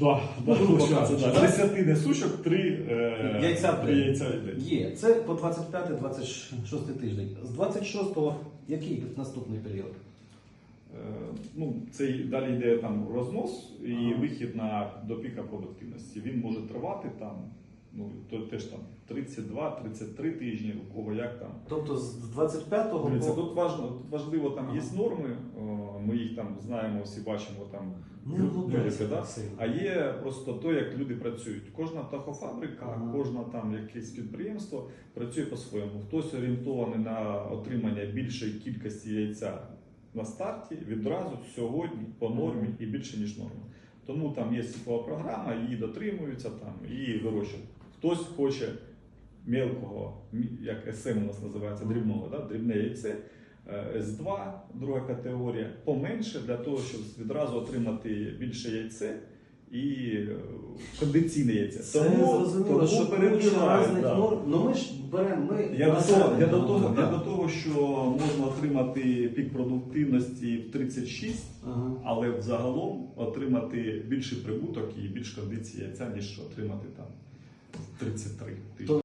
Да, да, да? З 10 несучок 3 е, Яйця три. Є. Це по 25-26 тиждень. З 26-го який наступний період? Е, Ну, це далі йде там рознос і Ага. вихід на до піка продуктивності. Він може тривати там, ну то теж там 32-33 тижні, у кого як там. Тобто з 25-го Дивіться, тут важно, тут важливо, там є Ага. норми, о, ми їх там знаємо, всі бачимо там. Не люди, вглубляйся да? сильно. А є просто то, як люди працюють. Кожна птахофабрика, Ага. кожна там якесь підприємство працює по-своєму. Хтось орієнтований на отримання більшої кількості яйця на старті, відразу сьогодні по нормі і більше ніж норма. Тому там є світова програма, її дотримуються там і вирощують. Хтось хоче мелкого, як СМ у нас називається, дрібного, да? дрібне яйце. е, С2, друга категорія, поменше для того, щоб відразу отримати більше яйце і е, кондиційне яйце. Це зрозуміло, тому що да. норм. Ну ми ж беремо, ми Я до, того, я, до того, я до того, що можна отримати пік продуктивності в 36, Ага. але взагалом отримати більший прибуток і більш кондиції яйця, ніж отримати там 33 тисячі.